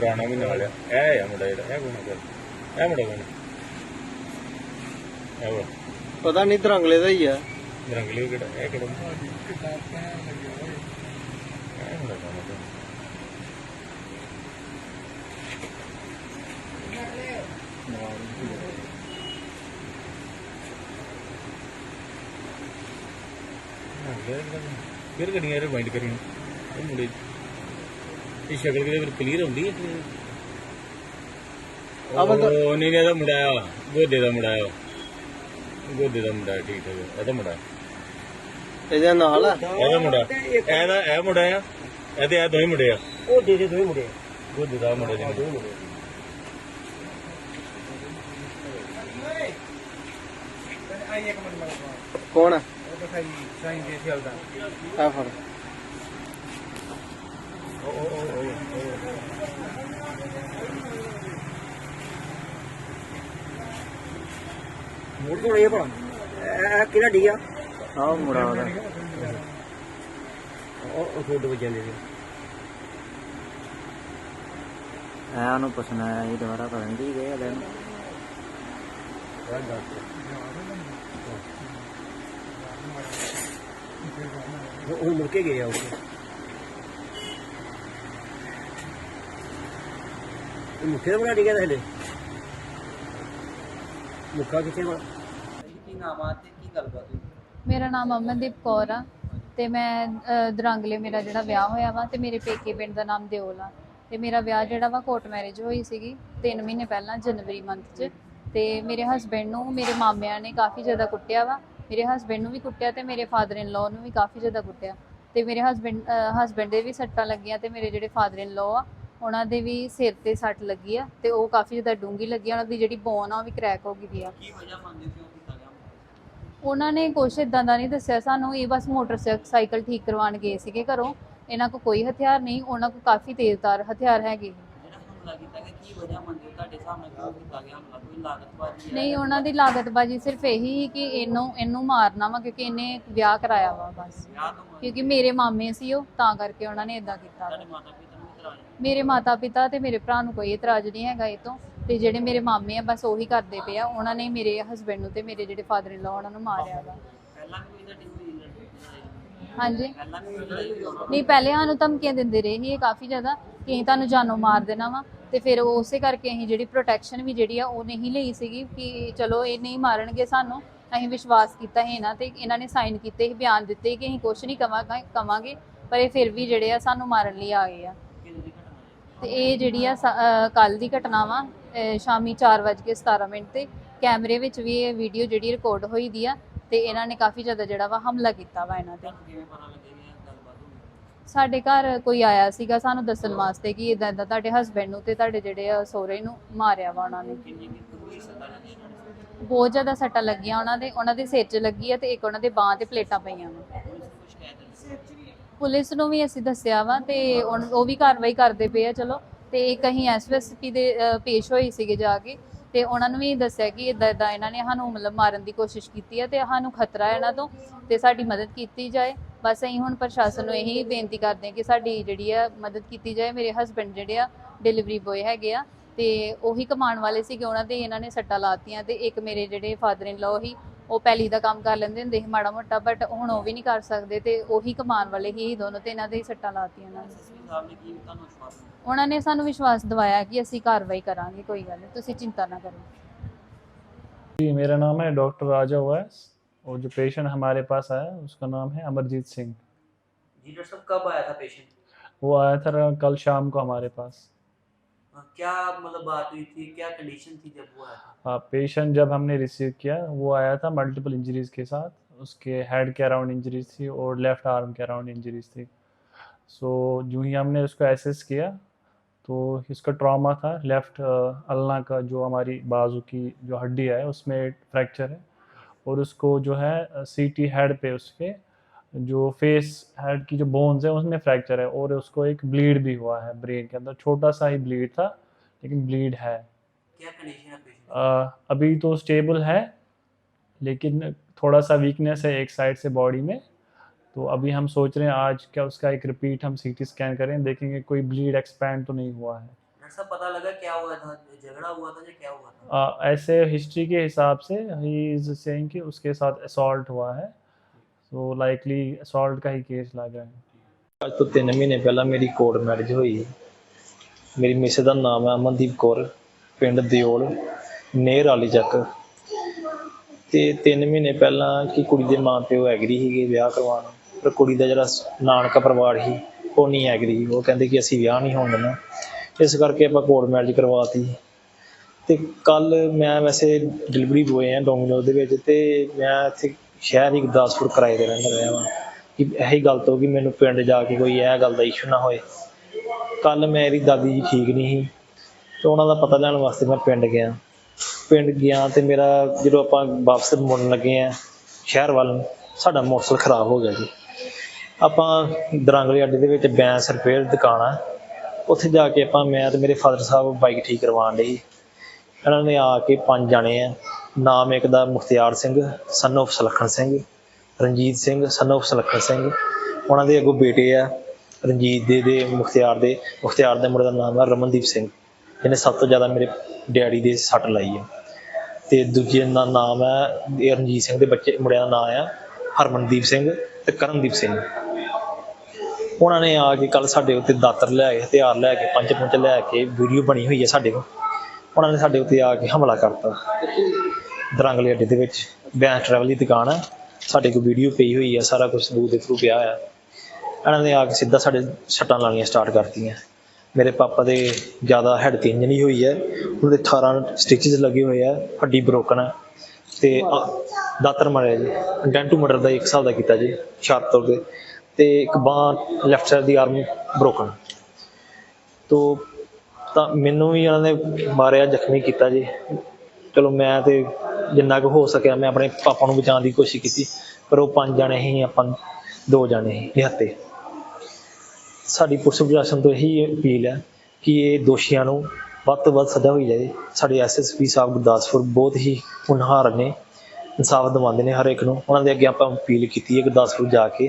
ਰਾਣਾ ਵੀ ਨਾਲ ਆ ਇਹ ਆ ਮੁੰਡਾ ਜਿਹੜਾ ਇਹ ਕੋਣ ਕਰ ਇਹ ਮੁੰਡਾ ਕੋਣ ਇਹ ਵਾ ਪਤਾ ਨਹੀਂ ਦਰੰਗਲੇ ਦਾ ਹੀ ਆ ਰੰਗਲੀ ਕਿਹੜਾ ਇਹ ਕਿਹੜਾ ਇਹ ਮੁੰਡਾ ਕੌਣ ਹੈ ਫਿਰ ਗੱਡੀਆਂ ਰਿਵਾਈਂਡ ਕਰੀ ਉਹ ਮੁੰਡੇ ਇਹ ਸ਼ਕਲ ਕਿਤੇ ਕਲੀਅਰ ਹੁੰਦੀ ਹੈ? ਆਹ ਬੰਦਾ- ਉਹ ਨਹੀਂ ਇਹਦਾ ਮੁੰਡਾ ਆ ਗੋਦੇ ਦਾ ਮੁੰਡਾ ਆ। ਗੋਦੇ ਦਾ ਮੁੰਡਾ ਠੀਕ ਹੈ ਇਹਦਾ ਮੁੰਡਾ ਇਹਦੇ ਨਾਲ ਆ। ਇਹਦਾ ਮੁੰਡਾ ਇਹਦਾ ਇਹ ਮੁੰਡਾ ਆ ਇਹਦੇ ਇਹ ਦੋਵੇਂ ਮੁੰਡੇ ਆ। ਉਹ ਦੇ ਦੇ ਦੋਵੇਂ ਮੁੰਡੇ ਗੋਦੇ ਦਾ ਮੁੰਡਾ ਜੀ ਕੌਣ ਆ? ਆ ਫੜ। ਮੋੜ ਤੋਂ ਇਹ ਭਲਾ? ਇਹ ਕਿਹੜਾ ਡੀਆ ਆ? ਮੁੰਡਾ ਉਹਦਾ ਉਹ ਫੋਟੋ ਵਿੱਚ ਜਾਂਦੇ ਨੇ ਐ ਉਹਨੂੰ ਪੁੱਛਣਾ ਹੈ ਇਹ ਦੁਬਾਰਾ ਪਤਾ ਨਹੀਂ ਕੀ ਗਏ ਇਹਨੂੰ ਉਹ ਮੁੜ ਕੇ ਗਏ ਆ ਉੱਥੇ। ਇਹ ਮੁੱਖੇ ਦਾ ਬਣਾ ਡੀਆ ਮੁੱਖਾ ਕਿੱਥੇ ਬਣਾ ਕੀ ਨਾਮ ਆ ਤੇ ਕੀ ਗੱਲਬਾਤ ਹੋਈ? ਮੇਰਾ ਨਾਮ ਅਮਨਦੀਪ ਕੌਰ ਆ ਤੇ ਮੈਂ ਅ, ਦਰਾਂਗਲੇ ਮੇਰਾ ਜਿਹੜਾ ਵਿਆਹ ਹੋਇਆ ਵਾ ਤੇ ਮੇਰੇ ਪੇਕੇ ਪਿੰਡ ਦਾ ਨਾਮ ਦਿਓਲ ਆ। ਤੇ ਮੇਰਾ ਵਿਆਹ ਜਿਹੜਾ ਵਾ ਕੋਰਟ ਮੈਰਿਜ ਹੋਈ ਸੀਗੀ 3 ਮਹੀਨੇ ਪਹਿਲਾਂ ਜਨਵਰੀ ਮੰਥ 'ਚ। ਤੇ ਮੇਰੇ ਹਸਬੰਡ ਨੂੰ ਮੇਰੇ ਮਾਮਿਆਂ ਨੇ ਕਾਫੀ ਜ਼ਿਆਦਾ ਕੁੱਟਿਆ ਵਾ। ਮੇਰੇ ਹਸਬੰਡ ਨੂੰ ਵੀ ਕੁੱਟਿਆ ਤੇ ਮੇਰੇ ਫਾਦਰ ਇਨ ਲਾਅ ਨੂੰ ਵੀ ਕਾਫੀ ਜ਼ਿਆਦਾ ਕੁੱਟਿਆ। ਤੇ ਮੇਰੇ ਹਸਬੰਡ ਹਸਬੰਡ ਦੇ ਵੀ ਸੱਟਾਂ ਲੱਗੀਆਂ ਤੇ ਮੇਰੇ ਜਿਹੜੇ ਫਾਦਰ ਇਨ ਲਾਅ ਆ ਉਹਨਾਂ ਦੇ ਵੀ ਸਿਰ ਤੇ ਸੱਟ ਲੱਗੀ ਆ ਤੇ ਉਹ ਕਾਫੀ ਜ਼ਿਆਦਾ ਡੂੰਗੀ ਲੱਗੀ ਆ ਉਹਨਾਂ ਦੀ ਜਿਹੜੀ ਬੋਨ ਆ ਉਹ ਵੀ ਕ੍ਰੈਕ ਹੋ ਗਈ ਵੀ ਆ। ਕੀ ਵਜ੍ਹਾ ਮੰਨਦੇ ਸੀ ਉਹ ਕੀਤਾ ਗਿਆ? ਉਹਨਾਂ ਨੇ ਕੁਛ ਇਦਾਂ ਦਾ ਨਹੀਂ ਦੱਸਿਆ ਸਾਨੂੰ ਇਹ ਬਸ ਮੋਟਰਸਾਈਕਲ ਠੀਕ ਕਰਵਾਉਣ ਗਏ ਸੀਗੇ ਘਰੋਂ। ਇਹਨਾਂ ਕੋਲ ਕੋਈ ਹਥਿਆਰ ਨਹੀਂ ਉਹਨਾਂ ਕੋਲ ਕਾਫੀ ਤੇਜ਼ਧਾਰ ਹਥਿਆਰ ਹੈਗੇ ਜਿਹੜਾ ਹਮਲਾ ਕੀਤਾ ਗਿਆ ਕੀ ਵਜ੍ਹਾ ਮੰਨਦੇ ਹੋ? ਤੁਹਾਡੇ ਸਾਹਮਣੇ ਕਿਉਂ ਕੀਤਾ ਗਿਆ ਹਮਲਾ? ਕੋਈ ਲਾਗਤਬਾਜ਼ੀ ਹੈ? ਨਹੀਂ ਉਹਨਾਂ ਦੀ ਲਾਗਤਬਾਜੀ ਸਿਰਫ ਇਹੀ ਸੀ ਕਿ ਇਹਨੂੰ ਇਹਨੂੰ ਮਾਰਨਾ ਵਾ ਕਿਉਂਕਿ ਇਹਨੇ ਵਿਆਹ ਕਰਾਇਆ ਵਾ ਬਸ। ਵਿਆਹ ਤੋਂ ਬਾਅਦ? ਕਿਉਂਕਿ ਮੇਰੇ ਮਾਮੇ ਸੀ ਉਹ ਤਾਂ ਕਰਕੇ ਉਹਨਾਂ ਨੇ ਇਦਾਂ ਕੀਤਾ ਵਾ। ਤੁਹਾਡੇ ਮਾਤਾ ਪਿਤਾ ਮੇਰੇ ਮਾਤਾ ਪਿਤਾ ਤੇ ਮੇਰੇ ਭਰਾ ਨੂੰ ਕੋਈ ਇਤਰਾਜ਼ ਨਹੀਂ ਹੈਗਾ ਇਹ ਤੋਂ ਤੇ ਜਿਹੜੇ ਮੇਰੇ ਮਾਮੇ ਆ, ਬਸ ਉਹੀ ਕਰਦੇ ਪਏ ਆ। ਉਹਨਾਂ ਨੇ ਮੇਰੇ ਹਸਬੰਡ ਨੂੰ ਤੇ ਮੇਰੇ ਜਿਹੜੇ ਫਾਦਰ ਇਨ ਲਾ ਉਹਨਾਂ ਨੂੰ ਮਾਰਿਆ ਵਾ। ਹਾਂਜੀ। ਨਹੀਂ, ਪਹਿਲੇ ਸਾਨੂੰ ਧਮਕੀਆਂ ਦਿੰਦੇ ਰਹੇ ਸੀ ਇਹ ਕਾਫੀ ਜ਼ਿਆਦਾ ਕਿ ਅਸੀਂ ਤੁਹਾਨੂੰ ਜਾਨੋਂ ਮਾਰ ਦੇਣਾ ਵਾ। ਤੇ ਫਿਰ ਉਸੇ ਕਰਕੇ ਅਸੀਂ ਜਿਹੜੀ ਪ੍ਰੋਟੈਕਸ਼ਨ ਵੀ ਜਿਹੜੀ ਆ, ਉਹ ਨਹੀਂ ਲਈ ਸੀਗੀ ਕਿ ਚਲੋ ਇਹ ਨਹੀਂ ਮਾਰਨਗੇ ਸਾਨੂੰ। ਅਸੀਂ ਵਿਸ਼ਵਾਸ ਕੀਤਾ ਸੀ ਇਹਨਾਂ ਤੇ, ਇਹਨਾਂ ਨੇ ਸਾਈਨ ਕੀਤੇ ਸੀ, ਬਿਆਨ ਦਿੱਤੇ ਕਿ ਅਸੀਂ ਕੁਝ ਨਹੀਂ ਕਵਾਂਗੇ ਕਵਾਂਗੇ। ਪਰ ਇਹ ਫਿਰ ਵੀ ਜਿਹੜੇ ਆ, ਸਾਨੂੰ ਮਾਰਨ ਲਈ ਆ ਗਏ ਆ। ਤੇ ਇਹ ਜਿਹੜੀ ਆ ਕੱਲ ਦੀ ਘਟਨਾ ਵਾ ਸ਼ਾਮੀ 4:17 ਮਿੰਟ ਤੇ ਕੈਮਰੇ ਵਿੱਚ ਵੀ ਇਹ ਵੀਡੀਓ ਜਿਹੜੀ ਰਿਕਾਰਡ ਹੋਈ ਦੀ ਆ ਤੇ ਇਹਨਾਂ ਨੇ ਕਾਫੀ ਜ਼ਿਆਦਾ ਜਿਹੜਾ ਵਾ ਹਮਲਾ ਕੀਤਾ ਵਾ ਇਹਨਾਂ ਤੇ। ਸਾਡੇ ਘਰ ਕੋਈ ਆਇਆ ਸੀਗਾ ਸਾਨੂੰ ਦੱਸਣ ਵਾਸਤੇ ਕਿ ਇਦਾਂ ਇਦਾਂ ਤੁਹਾਡੇ ਹਸਬੰਡ ਨੂੰ ਤੇ ਤੁਹਾਡੇ ਜਿਹੜੇ ਆ ਸਹੁਰੇ ਨੂੰ ਮਾਰਿਆ ਵਾ ਉਹਨਾਂ ਨੇ। ਬਹੁਤ ਜ਼ਿਆਦਾ ਸੱਟਾਂ ਲੱਗੀਆਂ ਉਹਨਾਂ ਦੇ ਉਹਨਾਂ ਦੇ ਸਿਰ 'ਚ ਲੱਗੀ ਆ ਤੇ ਇੱਕ ਉਹਨਾਂ ਦੇ ਬਾਹਾਂ ਤੇ ਪਲੇਟਾਂ ਪਈਆਂ ਵਾ। ਨੂੰ ਕੁਝ ਕਹਿ ਦਿੱਤਾ ਪੁਲਿਸ ਨੂੰ ਵੀ ਅਸੀਂ ਦੱਸਿਆ ਵਾ ਤੇ ਉਹ ਵੀ ਕਾਰਵਾਈ ਕਰਦੇ ਪਏ ਆ, ਚਲੋ। ਤੇ ਇੱਕ ਅਸੀਂ ਐਸਐਸਪੀ ਦੇ ਪੇਸ਼ ਹੋਈ ਸੀਗੇ ਜਾ ਕੇ। ਤੇ ਉਹਨਾਂ ਨੂੰ ਵੀ ਦੱਸਿਆ ਕਿ ਇਦਾਂ ਇਦਾਂ ਇਹਨਾਂ ਨੇ ਸਾਨੂੰ ਮਤਲਬ ਮਾਰਨ ਦੀ ਕੋਸ਼ਿਸ਼ ਕੀਤੀ ਹੈ ਤੇ ਸਾਨੂੰ ਖਤਰਾ ਹੈ ਇਹਨਾਂ ਤੋਂ ਤੇ ਸਾਡੀ ਮਦਦ ਕੀਤੀ ਜਾਏ। ਬਸ ਅਸੀਂ ਹੁਣ ਪ੍ਰਸ਼ਾਸਨ ਨੂੰ ਇਹੀ ਬੇਨਤੀ ਕਰਦੇ ਹਾਂ ਕਿ ਸਾਡੀ ਜਿਹੜੀ ਆ ਮਦਦ ਕੀਤੀ ਜਾਏ। ਮੇਰੇ ਹਸਬੰਡ ਜਿਹੜੇ ਆ ਡਿਲੀਵਰੀ ਬੋਏ ਹੈਗੇ ਆ ਤੇ ਉਹੀ ਕਮਾਉਣ ਵਾਲੇ ਸੀਗੇ। ਉਹਨਾਂ ਦੇ ਇਹਨਾਂ ਨੇ ਸੱਟਾਂ ਲਾਤੀਆਂ ਤੇ ਇੱਕ ਮੇਰੇ ਜਿਹੜੇ ਫਾਦਰ ਇਨ ਲਾਅ ਹੀ ਉਹ ਪਹਿਲੀ ਦਾ ਕੰਮ ਕਰ ਲੈਂਦੇ ਹੁੰਦੇ ਸੀ ਮਾੜਾ ਮੋਟਾ ਬਟ ਹੁਣ ਉਹ ਵੀ ਨਹੀਂ ਕਰ ਸਕਦੇ ਤੇ ਉਹੀ ਕਮਾਉਣ ਵਾਲੇ ਹੀ ਦੋਨੋਂ ਤੇ ਇਹਨਾਂ ਦੇ ਹੀ ਸੱਟਾਂ ਲਾਤੀਆਂ ਇਹਨਾਂ ਨੇ ਐਸਐਸਪੀ ਸਾਹਿਬ ਨੇ ਕੀ ਤੁਹਾਨੂੰ ਵਿਸ਼ਵਾਸ ਦਿੱਤਾ ਉਹਨਾਂ ਨੇ ਸਾਨੂੰ ਵਿਸ਼ਵਾਸ ਦਿਵਾਇਆ ਕਿ ਅਸੀਂ ਕਾਰਵਾਈ ਕਰਾਂਗੇ ਕੋਈ ਗੱਲ ਨਹੀਂ ਤੁਸੀਂ ਚਿੰਤਾ ਨਾ ਕਰੋ जी मेरा नाम है डॉक्टर राजा वैस और जो पेशेंट हमारे पास आया उसका नाम है अमरजीत सिंह जी डॉक्टर साहब कब आया था पेशेंट वो आया था कल शाम को हमारे पास क्या मतलब बात हुई थी? क्या कंडीशन थी जब वो आया था? हाँ पेशेंट जब हमने रिसीव किया, वो आया था मल्टीपल इंजरीज के साथ। उसके हेड के अराउंड इंजरीज थी और लेफ़्ट आर्म के अराउंड इंजरीज थी। सो जो ही हमने उसको एसेस किया तो इसका ट्रॉमा था। लेफ़्ट अल्ना का जो हमारी बाजू की जो हड्डी है, उसमें फ्रैक्चर है। और उसको जो है सी टी हेड पे उसके जो फेस हेड की जो बोन्स है उसमें फ्रैक्चर है और उसको एक ब्लीड भी हुआ है ब्रेन के अंदर। छोटा सा ही ब्लीड था लेकिन ब्लीड है। क्या कंडीशन है अभी तो स्टेबल है लेकिन थोड़ा सा वीकनेस है एक साइड से बॉडी में। तो अभी हम सोच रहे हैं आज क्या उसका एक रिपीट हम सीटी स्कैन करें देखेंगे कोई ब्लीड एक्सपैंड तो नहीं हुआ है। पता लगा क्या हुआ था? झगड़ा हुआ था या क्या हुआ था? आ, ऐसे हिस्ट्री के हिसाब से ही इज़ सेइंग कि उसके साथ असॉल्ट हुआ है। ਸੋ ਲਾਈਕਲੀ ਅਸੌਲਟ ਦਾ ਹੀ ਕੇਸ ਲੱਗਾ ਹੈ ਅੱਜ ਤੋਂ 3 ਮਹੀਨੇ ਪਹਿਲਾਂ ਮੇਰੀ ਕੋਰਟ ਮੈਰਿਜ ਹੋਈ। ਮੇਰੀ ਮਿਸ ਦਾ ਨਾਮ ਹੈ ਅਮਨਦੀਪ ਕੌਰ, ਪਿੰਡ ਦਿਓਲ, ਨੇਰ ਵਾਲੀ ਚੱਕ ਤੇ 3 ਮਹੀਨੇ ਪਹਿਲਾਂ ਕਿ ਕੁੜੀ ਦੇ ਮਾਂ ਪਿਓ ਐਗਰੀ ਸੀਗੇ ਵਿਆਹ ਕਰਵਾਉਣ। ਪਰ ਕੁੜੀ ਦਾ ਜਿਹੜਾ ਨਾਨਕਾ ਪਰਿਵਾਰ ਸੀ, ਉਹ ਨਹੀਂ ਐਗਰੀ ਉਹ ਕਹਿੰਦੇ ਕਿ ਅਸੀਂ ਵਿਆਹ ਨਹੀਂ ਹੋਣ ਦੇਣਾ। ਇਸ ਕਰਕੇ ਆਪਾਂ ਕੋਰਟ ਮੈਰਿਜ ਕਰਵਾਤੀ। ਤੇ ਕੱਲ ਮੈਂ ਵੈਸੇ ਡਿਲੀਵਰੀ ਬੋਏ ਆ ਡੋਮਿਨੋ ਦੇ ਵਿੱਚ। ਤੇ ਮੈਂ ਇੱਥੇ ਸ਼ਹਿਰ ਹੀ ਗੁਰਦਾਸਪੁਰ ਕਿਰਾਏ ਤੇ ਰਹਿੰਦਾ ਰਿਹਾ ਵਾਂ। ਕਿ ਇਹੀ ਗੱਲ ਤੋਂ ਕਿ ਮੈਨੂੰ ਪਿੰਡ ਜਾ ਕੇ ਕੋਈ ਇਹ ਗੱਲ ਦਾ ਇਸ਼ੂ ਨਾ ਹੋਏ। ਕੱਲ ਮੇਰੀ ਦਾਦੀ ਜੀ ਠੀਕ ਨਹੀਂ ਸੀ ਤੇ ਉਹਨਾਂ ਦਾ ਪਤਾ ਲੈਣ ਵਾਸਤੇ ਮੈਂ ਪਿੰਡ ਗਿਆ। ਪਿੰਡ ਗਿਆ ਤੇ ਮੇਰਾ ਜਦੋਂ ਆਪਾਂ ਵਾਪਸ ਮੁੜਨ ਲੱਗੇ ਆ ਸ਼ਹਿਰ ਵੱਲ, ਸਾਡਾ ਮੋਟਰਸਾਈਕਲ ਖਰਾਬ ਹੋ ਗਿਆ ਜੀ। ਆਪਾਂ ਦਰਾਂਗਲੀ ਅੱਡੇ ਦੇ ਵਿੱਚ ਬੈਂਸ ਰਿਪੇਅਰ ਦੁਕਾਨ ਆ। ਉੱਥੇ ਜਾ ਕੇ ਆਪਾਂ ਮੈਂ ਤੇ ਮੇਰੇ ਫਾਦਰ ਸਾਹਿਬ ਬਾਈਕ ਠੀਕ ਕਰਵਾਉਣ ਲਈ ਇਹਨਾਂ ਨੇ ਆ ਕੇ ਪੰਜ ਜਾਣੇ ਆ। ਨਾਮ ਇੱਕ ਦਾ Mukhtiar Singh, son of Sulakhan Singh, Ranjit Singh, son of Sulakhan Singh. ਉਹਨਾਂ ਦੇ ਅੱਗੋਂ ਬੇਟੇ ਆ, ਰਣਜੀਤ ਦੇ ਦੇ ਮੁਖਤਿਆਰ ਦੇ। ਮੁਖਤਿਆਰ ਦੇ ਮੁੰਡੇ ਦਾ ਨਾਮ ਹੈ ਰਮਨਦੀਪ ਸਿੰਘ, ਜਿਹਨੇ ਸਭ ਤੋਂ ਜ਼ਿਆਦਾ ਮੇਰੇ ਡੈਡੀ ਦੇ ਸੱਟ ਲਾਈ ਹੈ ਤੇ ਦੂਜੇ ਦਾ ਨਾਮ ਹੈ ਰਣਜੀਤ ਸਿੰਘ ਦੇ ਬੱਚੇ, ਮੁੰਡਿਆਂ ਦਾ ਨਾਮ ਆ ਹਰਮਨਦੀਪ ਸਿੰਘ ਤੇ ਕਰਨਦੀਪ ਸਿੰਘ। ਉਹਨਾਂ ਨੇ ਆ ਕੇ ਕੱਲ ਸਾਡੇ ਉੱਤੇ ਦਾਤਰ ਲੈ ਕੇ, ਹਥਿਆਰ ਲੈ ਕੇ ਪੰਜ ਪੁੰਚ ਲੈ ਕੇ ਵੀਡੀਓ ਬਣੀ ਹੋਈ ਹੈ ਸਾਡੇ ਕੋਲ। ਉਹਨਾਂ ਨੇ ਸਾਡੇ ਉੱਤੇ ਆ ਕੇ ਹਮਲਾ ਕਰਤਾ। ਦਰੰਗਲੇ ਅੱਡੇ ਦੇ ਵਿੱਚ ਬੈਂਸ ਟਰੈਵਲ ਦੀ ਦੁਕਾਨ ਹੈ ਸਾਡੇ ਕੋਲ ਵੀਡੀਓ ਪਈ ਹੋਈ ਹੈ ਸਾਰਾ ਕੁਝ ਸਬੂਤ ਦੇ ਥਰੂ ਪਿਆ ਹੈ ਇਹਨਾਂ ਨੇ ਆ ਕੇ ਸਿੱਧਾ ਸਾਡੇ ਸੱਟਾਂ ਲਾਉਣੀਆਂ ਸਟਾਰਟ ਕਰਤੀਆਂ। ਮੇਰੇ ਪਾਪਾ ਦੇ ਜ਼ਿਆਦਾ ਹੈਡ ਤੇ ਇੰਜਰੀ ਹੋਈ ਹੈ ਉਹਦੇ 18 ਸਟਿਚਸ ਲੱਗੇ ਹੋਏ ਆ, ਹੱਡੀ ਬ੍ਰੋਕਨ ਹੈ ਤੇ ਆ- ਦਾਤਰ ਮਾਰਿਆ ਜੀ। ਡੈਂਟੂ ਮਰਡਰ ਦਾ ਇੱਕ ਹਿਸਾਬ ਦਾ ਕੀਤਾ ਜੀ ਸ਼ਾਰਪ ਤੌਰ ਤੇ। ਤੇ ਇੱਕ ਬਾਹ ਲੈਫਟ ਸਾਈਡ ਦੀ ਆਰਮ ਬ੍ਰੋਕਨ ਤੋ ਤਾਂ ਮੈਨੂੰ ਵੀ ਇਹਨਾਂ ਨੇ ਮਾਰਿਆ, ਜ਼ਖਮੀ ਕੀਤਾ ਜੀ। ਚਲੋ ਮੈਂ ਤੇ ਜਿੰਨਾ ਕੁ ਹੋ ਸਕਿਆ, ਮੈਂ ਆਪਣੇ ਪਾਪਾ ਨੂੰ ਬਚਾਉਣ ਦੀ ਕੋਸ਼ਿਸ਼ ਕੀਤੀ, ਪਰ ਉਹ ਪੰਜ ਜਣੇ ਸੀ ਆਪਾਂ ਦੋ ਜਣੇ ਸੀ ਨਿਹੱਤੇ ਸਾਡੀ ਪੁਲਿਸ ਪ੍ਰਸ਼ਾਸਨ ਤੋਂ ਇਹੀ ਅਪੀਲ ਹੈ ਕਿ ਇਹ ਦੋਸ਼ੀਆਂ ਨੂੰ ਵੱਧ ਤੋਂ ਵੱਧ ਸਜ਼ਾ ਹੋਈ ਜਾਏ। ਸਾਡੇ ਐਸਐਸਪੀ ਸਾਹਿਬ ਗੁਰਦਾਸਪੁਰ ਬਹੁਤ ਹੀ ਹੁਨਹਾਰ ਨੇ, ਇਨਸਾਫ ਦਿਵਾਉਂਦੇ ਨੇ ਹਰ ਇੱਕ ਨੂੰ। ਉਹਨਾਂ ਦੇ ਅੱਗੇ ਆਪਾਂ ਅਪੀਲ ਕੀਤੀ ਹੈ ਗੁਰਦਾਸਪੁਰ ਜਾ ਕੇ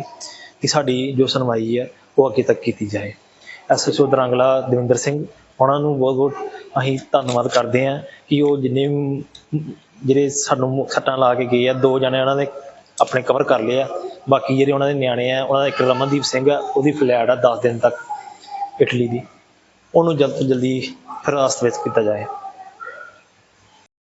ਕਿ ਸਾਡੀ ਜੋ ਸੁਣਵਾਈ ਹੈ, ਉਹ ਅੱਗੇ ਤੱਕ ਕੀਤੀ ਜਾਏ। ਐਸਐਸਓ ਦਰੰਗਲਾ ਦਵਿੰਦਰ ਸਿੰਘ, ਉਹਨਾਂ ਨੂੰ ਬਹੁਤ ਬਹੁਤ ਅਸੀਂ ਧੰਨਵਾਦ ਕਰਦੇ ਹਾਂ ਕਿ ਉਹ ਜਿੰਨੇ ਜਿਹੜੇ ਸਾਨੂੰ ਸੱਟਾਂ ਲਾ ਕੇ ਗਏ ਆ, ਦੋ ਜਣੇ ਉਹਨਾਂ ਨੇ ਆਪਣੇ ਕਵਰ ਕਰ ਲਏ ਆ। ਬਾਕੀ ਜਿਹੜੇ ਉਹਨਾਂ ਦੇ ਨਿਆਣੇ ਆ, ਉਹਨਾਂ ਦਾ ਇੱਕ ਰਮਨਦੀਪ ਸਿੰਘ ਆ, ਉਹਦੀ ਫਲੈਟ ਆ 10 ਦਿਨ ਤੱਕ ਇਟਲੀ ਦੀ। ਉਹਨੂੰ ਜਲਦ ਤੋਂ ਜਲਦੀ ਹਿਰਾਸਤ ਵਿੱਚ ਕੀਤਾ ਜਾਏ।